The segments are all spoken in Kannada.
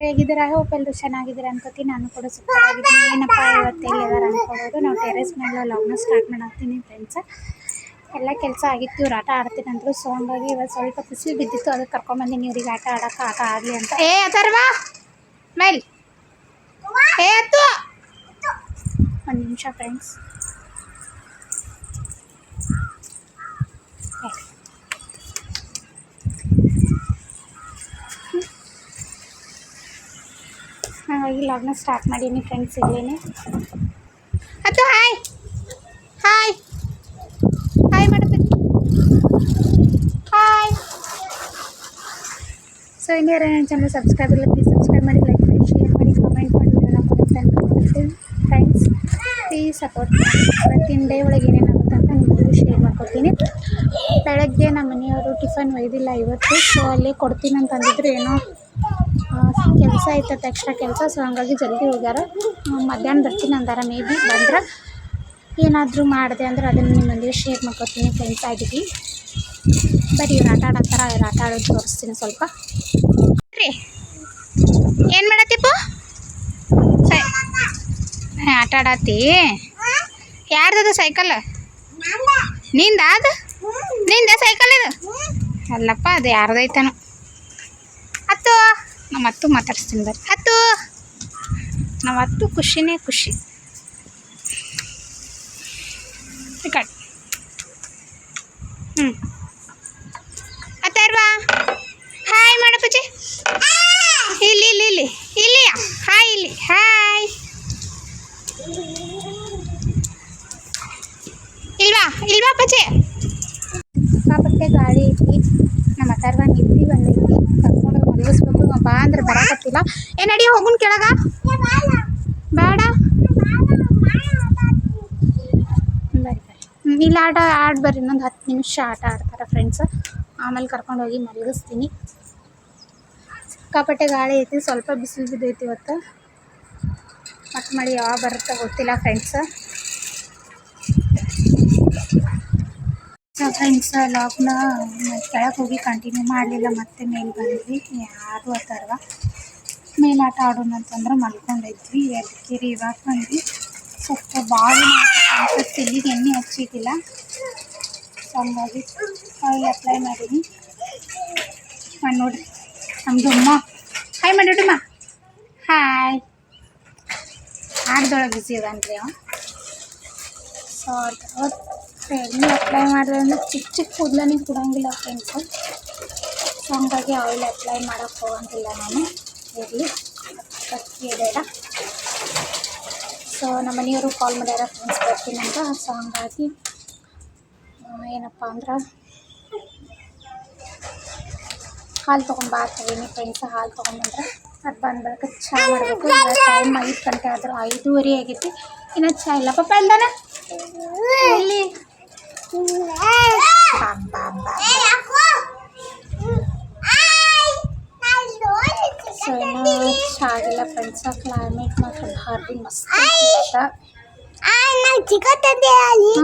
ಹೇಗಿದ್ದೀರಾ? ಹೋಪ್ ಎಲ್ಲರೂ ಚೆನ್ನಾಗಿದ್ದೀರಾ ಅನ್ಕೋತೀನಿ ನಾನು ಕೂಡ ಸೂಪರ್ ಆಗಿದ್ದೀನಿ ಏನಪ್ಪ, ಇವತ್ತು ಎಲ್ಲಿದ್ದಾರೆ ಅನ್ಕೊಬೋದು ನಾವು ಟೆರೆಸ್ ಮೇಲೆ ಲಾಗ್ನ ಸ್ಟಾರ್ಟ್ ಮಾಡಾಕ್ತೀನಿ ಫ್ರೆಂಡ್ಸ್ ಎಲ್ಲ ಕೆಲಸ ಆಗಿತ್ತು, ಇವ್ರು ಆಟ ಆಡ್ತೀನಿ ಅಂದರು. ಸೊ ಹಂಗಾಗಿ ಇವತ್ತು ಸ್ವಲ್ಪ ಬಿಸಿಲು ಬಿದ್ದಿತ್ತು, ಅದಕ್ಕೆ ಕರ್ಕೊಂಬಂದಿನಿ ಇವ್ರಿಗೆ ಆಟ ಆಡೋಕೆ ಆಟ ಆಗಲಿ ಅಂತ. ಏ, ಅಥರ್ವ! ಮೇಲ್ ಏ ಹತ್ತು ಒಂದು ನಿಮಿಷ ಫ್ರೆಂಡ್ಸ್ ಹಾಗಾಗಿ ಲಾಗ್ನ ಸ್ಟಾರ್ಟ್ ಮಾಡೀನಿ ಫ್ರೆಂಡ್ಸ್ ಇಲ್ಲೇನೆ ಅದು ಹಾಯ್. ಹಾಯ್. ಹಾಯ್ ಮಾಡಬೇಕು ಹಾಯ್. ಸೊ ಇನ್ನೇರ ನನ್ನ ಚಾನಲ್ ಸಬ್ಸ್ಕ್ರೈಬ್ ಇಲ್ಲ ಪ್ಲೀಸ್ ಸಬ್ಸ್ಕ್ರೈಬ್ ಮಾಡಿ ಲೈಕ್ ಮಾಡಿ ಶೇರ್ ಮಾಡಿ ಕಮೆಂಟ್ ಮಾಡಿ ವಿಡಿಯೋನ ಕೊಡುತ್ತೆ ಫ್ರೆಂಡ್ಸ್ ಪ್ಲೀಸ್ ಸಪೋರ್ಟ್ ಮಾಡಿ. ಇವತ್ತಿನ ಡೇ ಒಳಗೆ ಏನೇನಾಗುತ್ತೆ ಅಂತ ನಿಮಗೂ ಶೇರ್ ಮಾಡ್ಕೊತೀನಿ ಬೆಳಗ್ಗೆ ನಮ್ಮ ಮನೆಯವರು ಟಿಫನ್ ಒಯ್ದಿಲ್ಲ ಇವತ್ತು ಸೊ ಅಲ್ಲಿ ಕೊಡ್ತೀನಿ ಅಂತಂದಿದ್ರು ಏನೋ ಕೆಲಸ ಇತ್ತು ಎಕ್ಸ್ಟ್ರಾ ಕೆಲಸ ಸೊ ಹಂಗಾಗಿ ಜಲ್ದಿ ಹೋಗ್ಯಾರ. ಮಧ್ಯಾಹ್ನ ಬರ್ತೀನಿ ಅಂದಾರ ಮೇ ಬಿ ಬಂದ್ರೆ. ಏನಾದರೂ ಮಾಡಿದೆ ಅಂದ್ರೆ ಅದನ್ನು ನಿಮ್ಮ ಮಂದಿಗೆ ಶೇರ್ ಮಾಡ್ಕೊತೀನಿ ಫ್ರೆಂಡ್ಸ್ ಆಗಿದ್ದೀವಿ ಬರೀ ಇವ್ರು ಆಟ ಆಡತ್ತಾರ ಇವ್ರು ಆಟ ಆಡೋದು ತೋರಿಸ್ತೀನಿ ಸ್ವಲ್ಪ. ರೀ, ಏನು ಮಾಡತ್ತಿಪ್ಪು ಸೈ ಆಟ ಆಡತ್ತಿ ಯಾರ್ದದು ಸೈಕಲ್? ನಿಂದ ಅದು ನಿಂದ ಸೈಕಲ್ ಇದು? ಅಲ್ಲಪ್ಪ, ಅದು ಯಾರ್ದೈತನೋ. ನಮ್ಮ ಅತ್ತು ಮಾತಾಡಿಸ್ತೀನಿ ಬರ್ರಿ. ಅತ್ತು! ನಮ್ಮ ಅತ್ತು ಖುಷಿನೇ ಖುಷಿ. ಕಟ್ ಹ್ಞೂ ಅತ್ತಾರ್ವಾ ಹಾಯ್ ಮಾಡಪ್ಪಚ್ಚಿ ಇಲ್ಲಿ ಇಲ್ಲಿ ಇಲ್ಲಿ. ಇಲ್ಲಿ ಹಾಯ್ ಇಲ್ಲಿ. ಹಾಯ್ ಇಲ್ವಾ? ಇಲ್ವಾ ಪಚೆ ಸಿಕ್ಕಾಪಟ್ಟೆ ಗಾಳಿ ಐತಿ ನಮ್ಮ ಅಥರ್ವ ನಿದ್ದೆ ಬಂದೈತಿ. ಕರ್ಕೊಂಡು ಮಲಗಿಸ್ಬೇಕು ಇವ ಬಾ ಅಂದ್ರೆ ಬರಾಕತ್ತಿಲ್ಲ. ಏ, ನಡಿ, ಹೋಗುನ್ ಕೆಳಗ. ಬೇಡ. ಇಲ್ಲಿ ಆಟ ಆಡ್ ಬರ್ರಿ, ಇನ್ನೊಂದು ಹತ್ತು ನಿಮಿಷ ಆಟ ಆಡ್ತಾರೆ ಫ್ರೆಂಡ್ಸ್ ಆಮೇಲೆ ಕರ್ಕೊಂಡು ಹೋಗಿ ಮಲಗಿಸ್ತೀನಿ. ಸಿಕ್ಕಾಪಟ್ಟೆ ಗಾಳಿ ಐತಿ, ಸ್ವಲ್ಪ ಬಿಸಿಲು ಬಿದ್ದೈತಿ ಇವತ್ತು. ಮತ್ತೆ ಮಳೆ ಯಾವಾಗ ಬರುತ್ತೆ ಗೊತ್ತಿಲ್ಲ ಫ್ರೆಂಡ್ಸ್ ಸೊ ಫ್ರೆಂಡ್ಸ್ ಲಾಗ್ನ ಕೆಳಗೆ ಹೋಗಿ ಕಂಟಿನ್ಯೂ ಮಾಡಲಿಲ್ಲ ಮತ್ತೆ ಮೇಲೆ ಬಂದ್ವಿ. ಯಾರು ಅಥರ್ವ ಮೇಲೆ ಆಟ ಆಡೋಣ ಅಂತಂದ್ರೆ ಮಲ್ಕೊಂಡಿದ್ವಿ. ಅದಕ್ಕೆ ಇವಾಗ ಬಂದ್ವಿ. ಸ್ವಲ್ಪ ಬಾವಿ ತೆಲ್ಲಿಗೆ ಎಣ್ಣೆ ಹಚ್ಚಿದ್ದಿಲ್ಲ. ಸೊ ಹಂಗಾಗಿ ಆಯಿಲ್ ಅಪ್ಲೈ ಮಾಡೀನಿ. ಮಾಡಿ ನೋಡಿ ನಮ್ಮದು ಅಮ್ಮ. ಹಾಯ್ ಮಾಡಿಡಮ್ಮ ಹಾಯ್ ಆಡ್ದೊಳಗೆ ಬಿಸಿ ಅದಾನ್ರಿ ಅವ. ಸೊ ಅದು ಎಣ್ಣೆ ಅಪ್ಲೈ ಮಾಡಿದ್ರೆ ಚಿಕ್ಕ ಚಿಕ್ಕ ಕೂದಲನಿಗೆ ಕೊಡೋಂಗಿಲ್ಲ ಫ್ರೆಂಡ್ಸು ಸೊ ಹಂಗಾಗಿ ಆಯಿಲ್ ಅಪ್ಲೈ ಮಾಡೋಕ್ಕೆ ಹೋಗೋಂಗಿಲ್ಲ ನಾನು. ಇರಲಿ ಬೇಡ ಸೊ ನಮ್ಮ ಮನೆಯವರು ಕಾಲ್ ಮಾಡ್ಯಾರ ಫ್ರೆಂಡ್ಸ್ ಬರ್ತೀನಿ ಅಂತ. ಸೊ ಹಂಗಾಗಿ ಏನಪ್ಪ ಅಂದ್ರೆ, ಹಾಲು ತಗೀನಿ ಫ್ರೆಂಡ್ಸ್ ಹಾಲು ತೊಗೊಂಡ್ಬಂದ್ರೆ ಅದು ಬಂದ ಬಳಿಕ ಮಾಡಬೇಕು. ಟೈಮ್ ಐದು ಗಂಟೆ ಆದರೂ ಐದೂವರೆ ಆಗೈತಿ ಇನ್ನು ಚಹಾ ಇಲ್ಲ. ಪಪ್ಪ ಇಲ್ದಾನ ಎಲ್ಲಿ ಬಾ, ಬಾ, ಬಾ. ಸೊ ಇನ್ನು ಚಹಾ ಆಗಿಲ್ಲ ಫ್ರೆಂಡ್ಸ್ ಕ್ಲೈಮೇಟ್ ಮಾತ್ರ ಭಾರಿ ಮಸ್ತ್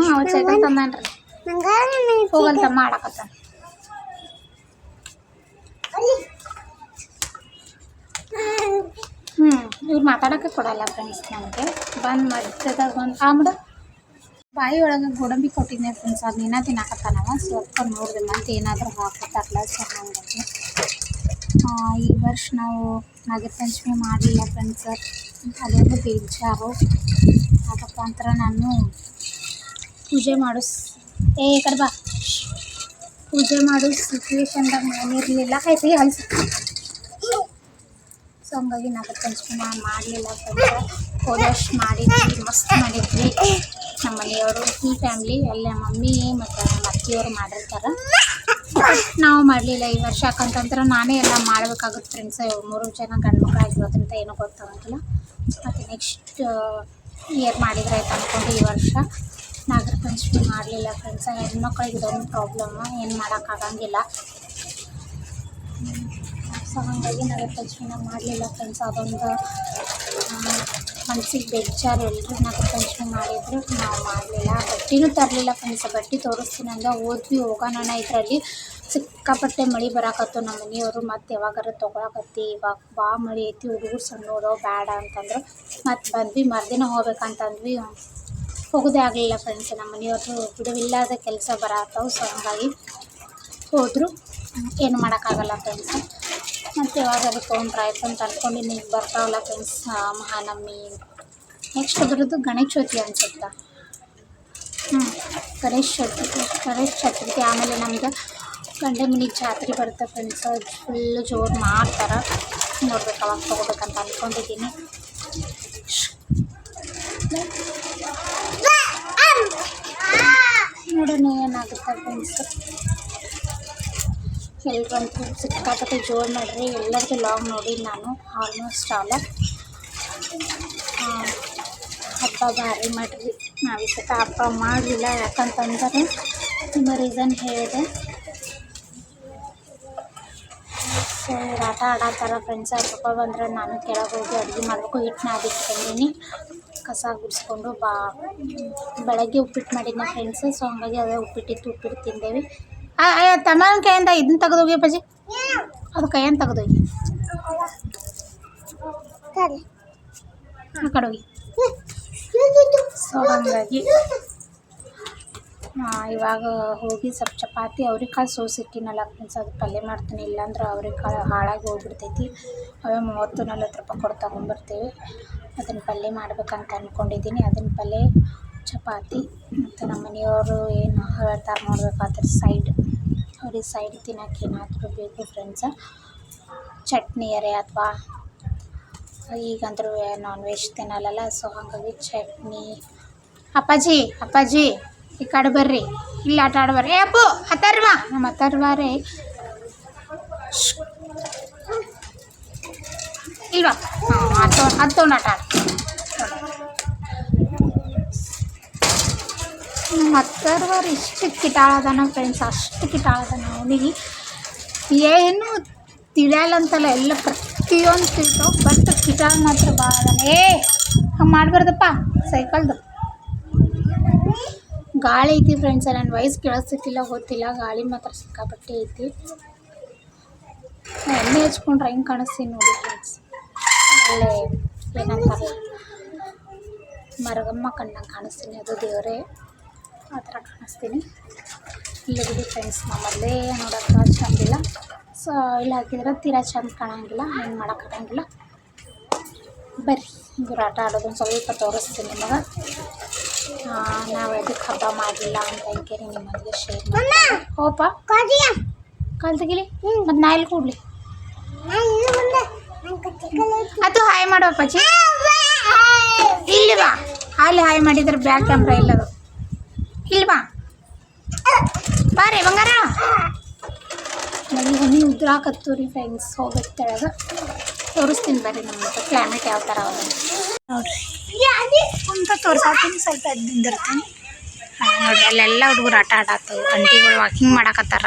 ಅವ್ರು ಸೈಕಲ್ ತಂದಾನ್ರಿ. ಹೋಗಂತ ಮಾಡಕತ್ತ. ಹ್ಞೂ ಇವ್ರು ಮಾತಾಡೋಕ್ಕೆ ಕೊಡಲ್ಲ ಫ್ರೆಂಡ್ಸ್ ನನಗೆ ಬಂದು ಮಧ್ಯದಾಗ ಬಂದು ಆ ಬಿಡು ಬಾಯಿ ಒಳಗೆ ಗೋಡಂಬಿ ಕೊಟ್ಟಿದ್ದೆ ಫ್ರೆಂಡ್ಸ್ ಅದು ದಿನ ತಿನ್ನಾಕತ್ತಾನವ ಸ್ವಲ್ಪ ನೋಡಿದೆ ಮತ್ತೆ ಏನಾದರೂ ಹಾಕತ್ತಾರಲ್ಲ ಆ, ಈ ವರ್ಷ ನಾವು ನಾಗರ ಪಂಚಮಿ ಮಾಡಲಿಲ್ಲ ಫ್ರೆಂಡ್ಸ್ ಅದೊಂದು ಬೇಜಾರು. ಯಾಕಪ್ಪ ಅಂತರ ನಾನು ಪೂಜೆ ಮಾಡಿಸ್ ಏ ಕಡೆ ಪೂಜೆ ಮಾಡೋ ಸಿಚುವೇಶನ್ದಾಗ ನಾನಿರಲಿಲ್ಲ. ಆಯ್ತು ಹಲ್ಸ ಹಂಗಾಗಿ ಪಂಚಮಿ ನಾನು ಮಾಡಲಿಲ್ಲ ಫ್ರೆಂಡ್ಸ್ ಹೋದ ಮಾಡಿದ್ವಿ, ಮಸ್ತ್ ಮಾಡಿದ್ವಿ. ನಮ್ಮ ಮನೆಯವರು ಫುಲ್ ಫ್ಯಾಮ್ಲಿ ಎಲ್ಲ ಮಮ್ಮಿ ಮತ್ತು ನಮ್ಮ ಅತ್ತಿಯವರು ಮಾಡಿರ್ತಾರೆ. ನಾವು ಮಾಡಲಿಲ್ಲ ಈ ವರ್ಷ. ಯಾಕಂತಂದ್ರೆ ನಾನೇ ಎಲ್ಲ ಮಾಡಬೇಕಾಗುತ್ತೆ ಫ್ರೆಂಡ್ಸ್ ಮೂರು ಜನ ಗಂಡು ಮಕ್ಳು ಆಗಿರೋದ್ರಿಂದ ಏನೂ ಗೊತ್ತಾಗೋಂಗಿಲ್ಲ ಮತ್ತು ನೆಕ್ಸ್ಟ್ ಇಯರ್ ಮಾಡಿದ್ರೆ ಆಯ್ತು ಅಂದ್ಕೊಂಡು ಈ ವರ್ಷ ನಾಗರ ಪಂಚಮಿ ಮಾಡಲಿಲ್ಲ ಫ್ರೆಂಡ್ಸ್ ಹೆಣ್ಮಕ್ಳಿಗೆ ಇದೊಂದು ಪ್ರಾಬ್ಲಮ್ ಏನು ಮಾಡೋಕ್ಕಾಗಂಗಿಲ್ಲ ಸೊ ಹಾಗಾಗಿ ನಾವು ಪಂಚಮಿನ ಮಾಡಲಿಲ್ಲ ಫ್ರೆಂಡ್ಸ್ ಅದೊಂದು ಮನ್ಸಿಗೆ ಬೇಜಾರು ಎಲ್ಲರೂ ನಾಗರ ಪಂಚಮಿ ಮಾಡಿದ್ರು. ನಾವು ಮಾಡಲಿಲ್ಲ. ಬಟ್ಟಿನೂ ತರಲಿಲ್ಲ ಫ್ರೆಂಡ್ಸ್ ಬಟ್ಟೆ ತೋರಿಸ್ತೀನಿ ಅಂದ ಹೋದ್ವಿ ಹೋಗೋಣ ಇದರಲ್ಲಿ. ಸಿಕ್ಕಾಪಟ್ಟೆ ಮಳೆ ಬರಾಕತ್ತು ನಮ್ಮ ಮನೆಯವರು. ಮತ್ತು ಯಾವಾಗಾರ ತೊಗೊಳಕತ್ತಿ, ಇವಾಗ ಬಾ ಮಳೆ ಐತಿ, ಹುಡುಗರು ಸಣ್ಣೋರು ಬೇಡ ಅಂತಂದ್ರು. ಮತ್ತು ಬಂದ್ವಿ, ಮರುದಿನ ಹೋಗ್ಬೇಕಂತಂದ್ವಿ. ಹೋಗೋದೇ ಆಗಲಿಲ್ಲ ಫ್ರೆಂಡ್ಸ್ ನಮ್ಮ ಮನೆಯವರು ಬಿಡುವಿಲ್ಲದ ಕೆಲಸ ಬರತ್ತವು ಸೊ ಹಂಗಾಗಿ ಹೋದರು. ಏನು ಮಾಡೋಕ್ಕಾಗಲ್ಲ ಫ್ರೆಂಡ್ಸ್ ಮತ್ತು ಯಾವಾಗ ಅದಕ್ಕೆ ಆಯ್ತು ಅಂತ ಅಂದ್ಕೊಂಡಿನಿ ಈಗ ಬರ್ತಾವಲ್ಲ ಫ್ರೆಂಡ್ಸ್ ಮಹಾನವಮಿ. ನೆಕ್ಸ್ಟ್ ಅದರದ್ದು ಗಣೇಶ ಚೌತಿ ಅನ್ಸುತ್ತಾ? ಹ್ಞೂ ಗಣೇಶ ಚತುರ್ಥಿ ಗಣೇಶ ಚತುರ್ಥಿ ಆಮೇಲೆ ನಮ್ದು ಗಂಡೆ ಮನೆ ಜಾತ್ರೆ ಬರುತ್ತೆ ಫ್ರೆಂಡ್ಸ್ ಫುಲ್ಲು ಜೋರು ಮಾಡ್ತಾರೆ. ನೋಡ್ಬೇಕು ಅವಾಗ ತೊಗೋಬೇಕಂತ ಅಂದ್ಕೊಂಡಿದ್ದೀನಿ ನೋಡೋಣ ಏನಾಗುತ್ತೆ ಫ್ರೆಂಡ್ಸ್ ಎಲ್ರಂತೂ ಸಿಕ್ಕಾಪಟ್ಟೆ ಜೋರು ಮಾಡಿರಿ ಎಲ್ಲರದ್ದು ಲಾಗ್ ನೋಡಿ ನಾನು ಆಲ್ಮೋಸ್ಟ್ ಆಲ ಹಬ್ಬ ಭಾರಿ ಮಾಡಿರಿ. ನಾವು ಸತ ಹಬ್ಬ ಮಾಡಲಿಲ್ಲ, ಯಾಕಂತಂದರೆ ತುಂಬ ರೀಸನ್ ಹೇಳಿದೆ. ಸೊ, ಆಟ ಆಡತ್ತಾರ ಫ್ರೆಂಡ್ಸ್ ಅವ್ರ ಪಪ್ಪ ಬಂದ್ರೆ ನಾನು ಕೆಳಗೆ ಹೋಗಿ ಅಡುಗೆ ಮಾಡಬೇಕು ಹಿಟ್ಟು ನಾದಿಟ್ಕೊಂಡಿನಿ ಕಸ ಗುಡಿಸ್ಕೊಂಡು ಬಾ. ಬೆಳಗ್ಗೆ ಉಪ್ಪಿಟ್ಟು ಮಾಡಿದ್ನ ಫ್ರೆಂಡ್ಸ್ ಸೊ ಹಂಗಾಗಿ ಅದೇ ಉಪ್ಪಿಟ್ಟಿತ್ತು ಉಪ್ಪಿಟ್ಟು ತಿಂದೇವಿ. ತಮ್ಮನ ಕೈಯಿಂದ ಇದನ್ನ ತೆಗೆದೋಗಿ ಅಪ್ಪಾಜಿ. ಅದು ಕೈಯನ್ನು ತೆಗೆದೋಗಿ. ಆ ಕಡೆ ಹೋಗಿ. ಸೊ ಹಾಗಾಗಿ ಇವಾಗ ಹೋಗಿ ಸ್ವಲ್ಪ ಚಪಾತಿ ಅವ್ರೆಕಾಳು ಸೋಸಿಟ್ಟಿನಲ್ಲ ಫ್ರೆಂಡ್ಸ್ ಅದು ಪಲ್ಯ ಮಾಡ್ತೀನಿ ಇಲ್ಲಾಂದ್ರೆ ಅವ್ರೆಕಾಳು ಹಾಳಾಗಿ ಹೋಗ್ಬಿಡ್ತೈತಿ. ಅವೇ ಮೂವತ್ತು ನಲ್ವತ್ತು ರೂಪಾಯಿ ಕೊಟ್ಟು ತೊಗೊಂಬರ್ತೀವಿ. ಅದನ್ನು ಪಲ್ಯ ಮಾಡ್ಬೇಕಂತ ಅಂದ್ಕೊಂಡಿದ್ದೀನಿ ಅದನ್ನ ಪಲ್ಯ ಚಪಾತಿ ಮತ್ತು ನಮ್ಮ ಮನೆಯವರು ಏನು ಹೇಳ್ತಾರೆ ನೋಡ್ಬೇಕಾದ್ರೆ ಸೈಡ್ ಅವ್ರಿಗೆ ಸೈಡ್ ತಿನ್ನೋಕೆ ಏನಾದರೂ ಬೇಕು ಫ್ರೆಂಡ್ಸ ಚಟ್ನಿಯರೇ ಅಥವಾ ಈಗಂದ್ರೂ ನಾನ್ ವೆಜ್ ತಿನ್ನಲ್ಲಲ್ಲ ಸೊ ಹಾಗಾಗಿ ಚಟ್ನಿ. ಅಪ್ಪಾಜಿ ಅಪ್ಪಾಜಿ, ಈ ಕಡೆ ಬರ್ರಿ. ಇಲ್ಲಿ ಆಟ ಆಡ ಬರ್ರಿ ಏ ಅಪ್ಪು ಅಥರ್ವ ನಮ್ಮ ಅಥರ್ವ ರೀ. ಇಲ್ವಾ? ಹಾಂ ಹತ್ತೋಣ ಆಟ ಆಡ ನಮ್ಮ ಅತ್ತರ್ವರು ಇಷ್ಟು ಕಿಟಾಳದನ ಫ್ರೆಂಡ್ಸ್ ಅಷ್ಟು ಕಿಟಾಳದನ ಅವನಿಗೆ ಏನು ತಿಳಿಯಲ್ಲ ಅಂತಲ್ಲ, ಎಲ್ಲ ಪ್ರತಿಯೊಂದು ತಿಳ್ತಾವ ಬಟ್ ಕಿಟಾಳ ಮಾತ್ರ ಭಾಳ ಏ ಹಂಗೆ ಮಾಡಬಾರ್ದಪ್ಪ, ಸೈಕಲ್ದು. ಗಾಳಿ ಐತಿ ಫ್ರೆಂಡ್ಸ್ ನನ್ನ ವಯಸ್ಸು ಕೇಳಿಸ್ತಿಲ್ಲ ಗೊತ್ತಿಲ್ಲ, ಗಾಳಿ ಮಾತ್ರ ಸಿಕ್ಕಾಪಟ್ಟೆ ಐತಿ. ನಾ ಎಣ್ಣೆ ಹಚ್ಕೊಂಡ್ರೆ ಹೆಂಗೆ ಕಾಣಿಸ್ತೀನಿ ನೋಡಿ ಫ್ರೆಂಡ್ಸ್ ಒಳ್ಳೆ ಏನಂತಾರೆ? ಮರಗಮ್ಮ ಕಣ್ಣಂಗೆ ಕಾಣಿಸ್ತೀನಿ ಅದು ದೇವರೇ. ಆ ಥರ ಕಾಣಿಸ್ತೀನಿ. ಇಲ್ಲಿ ಬಿಡಿ ಫ್ರೆಂಡ್ಸ್ ನಮ್ಮಲ್ಲೇ ಮೊದಲೇ ನೋಡೋಕೆ ಚೆಂದಿಲ್ಲ. ಸೊ ಇಲ್ಲ ಹಾಕಿದ್ರೆ ತೀರಾ ಚಂದ ಕಾಣಂಗಿಲ್ಲ ಏನು ಮಾಡೋಕ್ಕಾಗಂಗಿಲ್ಲ ಬರ್ರಿ ಇವ್ರು ಆಟ ಆಡೋದನ್ನು ಸ್ವಲ್ಪ ತೋರಿಸ್ತೀನಿ ನಿಮಗೆ. ನಾವು ಅದಕ್ಕೆ ಹಬ್ಬ ಮಾಡಲಿಲ್ಲ ಅಂತ ಹೇಳಿ ನಿಮ್ಮಲ್ಲಿ ಶೇರ್ ಹೋಪ. ಕಾಲು ತೆಗಿಲಿ. ಮತ್ತು ನಾ ಇಲ್ಲಿ ಕೂಡಲಿ ಅದು ಹಾಯ್ ಮಾಡುವಪ್ಪಾಜಿ ಇಲ್ಲಿ ಬಾ. ಅಲ್ಲಿ ಹಾಯ್ ಮಾಡಿದ್ರೆ ಬ್ಯಾಕ್ ಕ್ಯಾಮ್ರಾ ಇಲ್ಲದು ಇಲ್ಲಿ ಬಾ ಬಾರಿ, ಬಂಗಾರ. ನನಗೆ ಹನಿ ಉದ್ರಾಕತ್ತು ರೀ ಫ್ರೆಂಡ್ಸ್ ಕೆಳಗೆ. ತೋರಿಸ್ತೀನಿ ಬರ್ರಿ ನಮ್ಮ ಕ್ಲೈಮೇಟ್ ಯಾವ ಥರ ಅದ. ನೋಡ್ರಿ. ಅಂತ ತೋರ್ಸಾತೀನಿ ಸ್ವಲ್ಪ ಎದ್ದು ನಿಂದಿರ್ತೀನಿ ಹಾಂ, ನೋಡ್ರಿ, ಅಲ್ಲೆಲ್ಲ ಹುಡುಗರು ಆಟ ಆಡತ್ತವು ಅಂಟಿಗಳು ವಾಕಿಂಗ್ ಮಾಡಾಕತ್ತಾರ.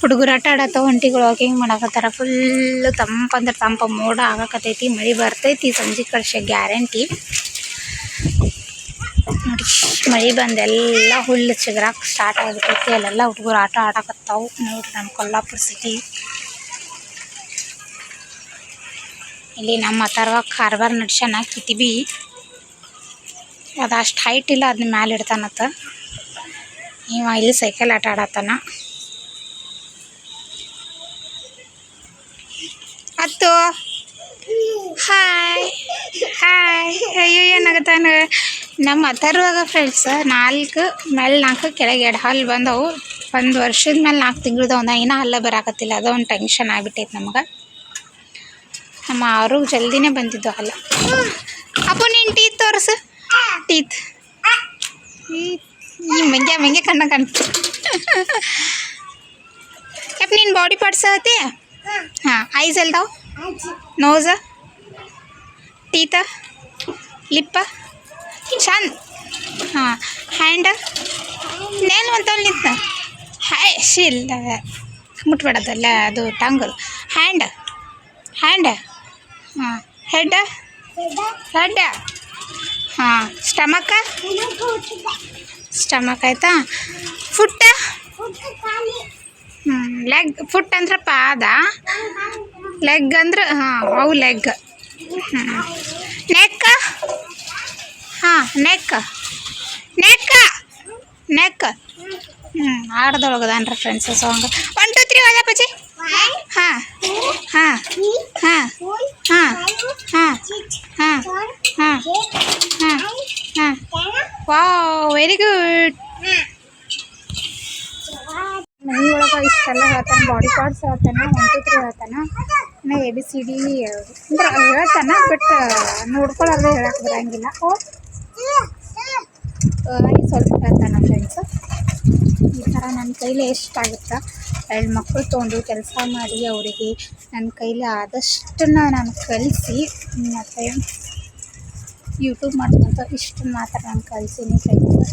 ಹುಡುಗರು ಆಟ ಆಡತ್ತವು ಅಂಟಿಗಳು ವಾಕಿಂಗ್ ಮಾಡಾಕತ್ತಾರ. ಫುಲ್ಲು ತಂಪಂದ್ರೆ ತಂಪ, ಮೋಡ ಆಗಕತ್ತೈತಿ, ಮಳೆ ಬರ್ತೈತಿ, ಸಂಜೆ ಕಳ್ಸೆ ಗ್ಯಾರಂಟಿ ಮಳೆ ಬಂದೆಲ್ಲ ಹುಲ್ಲು ಚಿಗರಾಕ್ ಸ್ಟಾರ್ಟ್ ಆಗಿಬಿಟ್ಟೈತಿ ಅಲ್ಲೆಲ್ಲ ಹುಡುಗರು ಆಟ ಆಡಕತ್ತಾವು. ನೋಡ್ರಿ ನಮ್ಮ ಕೊಲ್ಲಾಪುರ ಸಿಟಿ ಇಲ್ಲಿ ನಮ್ಮ ಅಥರ್ವ ಕಾರ್ಬಾರ್ ನಡ್ಸ್ಯಾನ ಕಿತಿಬಿ ಅದು ಅಷ್ಟು ಹೈಟ್ ಇಲ್ಲ ಅದನ್ನ ಮ್ಯಾಲೆ ಇಡ್ತಾನತ್ತ ಇವ ಇಲ್ಲಿ ಸೈಕಲ್ ಆಟ ಆಡತ್ತಾನ ಅತ್ತು. ಹಾಯ್ ಹಾಯ್ ಅಯ್ಯೋ, ಏನಾಗತ್ತಾನ? ನಮ್ಮ ಅಥರ್ವಾಗ ಫ್ರೆಂಡ್ಸ್ ನಾಲ್ಕು ಮೇಲೆ ನಾಲ್ಕು ಕೆಳಗೆ ಎರಡು ಹಲ್ಲು ಬಂದವು. ಒಂದು ವರ್ಷದ ಮೇಲೆ ನಾಲ್ಕು ತಿಂಗಳದ ಒಂದು ಇನ್ನೂ ಹಲ್ಲ ಬರಾಕತ್ತಿಲ್ಲ. ಅದು ಒಂದು ಟೆನ್ಷನ್ ಆಗಿಬಿಟ್ಟೈತೆ ನಮಗೆ. ನಮ್ಮ ಅವ್ರಿಗೆ ಜಲ್ದಿನೇ ಬಂದಿದ್ದು ಹಲ್ಲ ಅಪ್ಪ ನೀನು ಟೀತ್ ತೋರಿಸು. ಟೀತ್ ಈ ಮಂಗ್ಯ ಮೆಂಗೆ ಕಣ್ಣ ಕಾಣ್ತು. ಯಪ್ಪ ನೀನು ಬಾಡಿ ಪಾರ್ಟ್ಸ್ ಐತಿ ಹಾಂ ಐಸ್ ಎಲ್ದಾವ್? ನೋಸ ಟೀತ ಲಿಪ್ಪ ಚಂದ ಹಾಂ ಹ್ಯಾಂಡ್ ನೇಲ್ ಅಂತಲ್ಲಿ ನಿಂತ ಹಾಯ್ ಶಿಲ್ಲ ಮುಟ್ಬಿಡೋದಲ್ಲ, ಅದು ಟಂಗಲ್. ಹ್ಯಾಂಡ್ ಹ್ಯಾಂಡ್ ಹಾಂ ಹೆಡ್ ಹೆಡ್ ಹಾಂ ಸ್ಟಮಕ ಸ್ಟಮಕ್ ಆಯಿತಾ? ಫುಟ್ಟ ಹ್ಞೂ ಲೆಗ್ ಫುಟ್ ಅಂದ್ರೆ ಪಾದ. ಲೆಗ್ ಅಂದ್ರೆ, ಹಾಂ, ಅವು ಲೆಗ್ ಹ್ಞೂ ನೆಕ್ ಹಾಂ ನೆಕ್ ನೆಕ್ ನೆಕ್ ಹ್ಞೂ ಆಡ್ದೊಳಗದಾನ್ರಿ friends song one two three ಹೋದ ಪಚ್ಚಿ ಹಾಂ ಹಾಂ ಹಾಂ ಹಾಂ ಹಾಂ ಹಾಂ ಹಾಂ ಹಾಂ ಹಾಂ. ವಾವ್ ವೆರಿ ಗುಡ್ ಮನೆ ಒಳಗೆ ಇಷ್ಟೆಲ್ಲ ಹೇಳ್ತಾನೆ ಬಾಡಿ ಪಾರ್ಟ್ಸ್ ಹೇಳ್ತಾನೆ ಒನ್ ಟು ತ್ರೀ ಹೇಳ್ತಾನೆ. ಇನ್ನು ಎ ಬಿ ಸಿ ಡಿ ಅಂದ್ರೆ ಹೇಳ್ತಾನೆ ಬಟ್ ನೋಡ್ಕೊಳ್ಳೋದು ಹೇಳಕ್ಕೆ ಬರಂಗಿಲ್ಲ. ಓ ಐ ಸ್ವಲ್ಪ ಹೇಳ್ತಾನೆ ಫ್ರೆಂಡ್ಸ್ ಈ ಥರ ನನ್ನ ಕೈಲಿ ಎಷ್ಟಾಗುತ್ತಾ? ಎರಡು ಮಕ್ಕಳು ತೊಗೊಂಡು ಕೆಲಸ ಮಾಡಿ ಅವರಿಗೆ ನನ್ನ ಕೈಲಿ ಆದಷ್ಟನ್ನ ನಾನು ಕಲಿಸಿ ಮತ್ತು ಯೂಟ್ಯೂಬ್ ಮಾಡ್ಕೊಂತ ಇಷ್ಟು ಮಾತ್ರ ನಾನು ಕಲ್ಸೀನಿ ಫ್ರೆಂಡ್ಸ್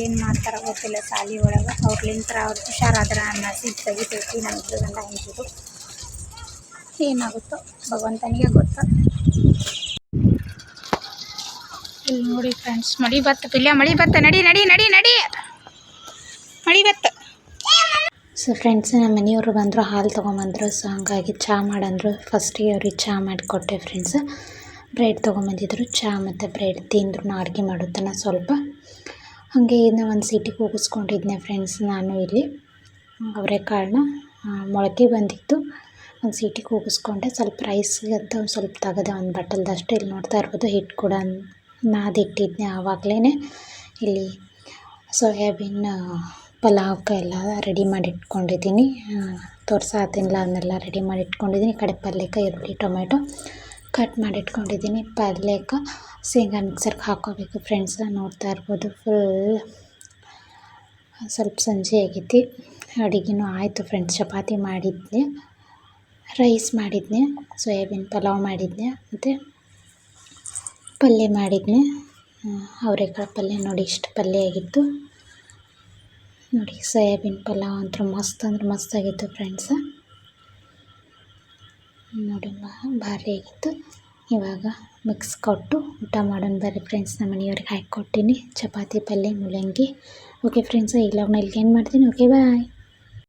ಏನು ಮಾಡ್ತಾರೋ ಗೊತ್ತಿಲ್ಲ ಶಾಲೆ ಒಳಗೆ. ಅವ್ರಲಿಂತ್ರ ಅವ್ರು ಹುಷಾರಾದ್ರೆ ನನ್ನ ಸಿಟ್ಟು ತೆಗಿತೈತಿ ನನ್ನ ಏನಾಗುತ್ತೋ ಭಗವಂತನಿಗೆ ಗೊತ್ತು. ಇಲ್ಲಿ ನೋಡಿ ಫ್ರೆಂಡ್ಸ್ ಮಳಿ ಬತ್ತ ಪಿಲ್ಯ ಮಳಿ ಬತ್ತ ನಡಿ ನಡಿ ನಡಿ ನಡಿ. ಮಳಿ ಬತ್ತ ಸೊ ಫ್ರೆಂಡ್ಸ್ ನಮ್ಮ ಮನೆಯವರು ಬಂದರು, ಹಾಲು ತೊಗೊಂಬಂದರು ಸೊ ಹಂಗಾಗಿ ಚಹಾ ಮಾಡಂದ್ರು. ಫಸ್ಟಿಗೆ ಅವ್ರಿಗೆ ಚಹಾ ಮಾಡಿಕೊಟ್ಟೆ ಫ್ರೆಂಡ್ಸ್ ಬ್ರೆಡ್ ತೊಗೊಂಬಂದಿದ್ರು ಚಹಾ ಮತ್ತು ಬ್ರೆಡ್ ತಿಂದರು, ನಾ ಅಡುಗೆ ಮಾಡುತ್ತಾನೆ ಸ್ವಲ್ಪ. ಹಾಗೆ ಇದನ್ನ ಒಂದು ಸೀಟಿಗೆ ಕೂಗಿಸ್ಕೊಂಡಿದ್ದೆ ಫ್ರೆಂಡ್ಸ್ ನಾನು ಇಲ್ಲಿ. ಅವರೆಕಾಳನ್ನ ಮೊಳಕೆ ಬಂದಿತ್ತು. ಒಂದು ಸೀಟಿಗೆ ಕೂಗಿಸ್ಕೊಂಡೆ. ಸ್ವಲ್ಪ ರೈಸ್ಗೆ ಅಂತ ಸ್ವಲ್ಪ ತೆಗೆದೆ, ಒಂದು ಬಟ್ಟಲ್ದಷ್ಟು ಇಲ್ಲಿ ನೋಡ್ತಾ ಇರ್ಬೋದು. ಹಿಟ್ಟು ಕೂಡ ನಾದಿಟ್ಟಿದ್ದೆ ಆವಾಗಲೇ ಇಲ್ಲಿ ಸೋಯಾಬೀನ್ ಪಲಾವ್ಗೆ ಎಲ್ಲ ರೆಡಿ ಮಾಡಿ ಇಟ್ಕೊಂಡಿದ್ದೀನಿ ತೋರ್ಸಾತಿಲ್ಲ ಅದನ್ನೆಲ್ಲ ರೆಡಿ ಮಾಡಿ ಇಟ್ಕೊಂಡಿದ್ದೀನಿ ಈ ಕಡೆ ಪಲ್ಯಕ್ಕೆ ಈರುಳ್ಳಿ, ಟೊಮೆಟೊ ಕಟ್ ಮಾಡಿ ಇಟ್ಕೊಂಡಿದ್ದೀನಿ ಪಲ್ಯಕ್ಕೆ ಶೇಂಗಾ ಮಿಕ್ಸರ್ಗೆ ಹಾಕ್ಕೋಬೇಕು ಫ್ರೆಂಡ್ಸ್ ನೋಡ್ತಾ ಇರ್ಬೋದು ಫುಲ್ ಸ್ವಲ್ಪ ಸಂಜೆ ಆಗೈತಿ ಅಡುಗೆನೂ ಆಯಿತು ಫ್ರೆಂಡ್ಸ್ ಚಪಾತಿ ಮಾಡಿದ್ದೆ ರೈಸ್ ಮಾಡಿದ್ದೆ ಸೋಯಾಬೀನ್, ಪಲಾವ್ ಮಾಡಿದ್ದೆ ಮತ್ತು ಪಲ್ಯ ಮಾಡಿದ್ನೆ. ಅವರೆಕಾಳು ಪಲ್ಯ ನೋಡಿ ಇಷ್ಟು ಪಲ್ಯ ಆಗಿತ್ತು. ನೋಡಿ, ಸೋಯಾಬೀನ್ ಪಲಾವ್ ಅಂತೂ ಮಸ್ತ್ ಅಂದ್ರೆ ಮಸ್ತ್ ಆಗಿತ್ತು ಫ್ರೆಂಡ್ಸ ನೋಡಿ ಭಾರಿ ಆಗಿತ್ತು. ಇವಾಗ ಮಿಕ್ಸ್ ಕೊಟ್ಟು ಊಟ ಮಾಡೋಣ ಬರ್ರಿ ಫ್ರೆಂಡ್ಸ್ ನಮ್ಮ ಮನೆಯವ್ರಿಗೆ ಹಾಕಿ ಕೊಟ್ಟಿನಿ ಚಪಾತಿ ಪಲ್ಯ, ಮೂಲಂಗಿ. ಓಕೆ ಫ್ರೆಂಡ್ಸ್ ಈಗ ನಾವು ಇಲ್ಲಿಗೆ ಏನು ಮಾಡ್ತೀನಿ? Okay bye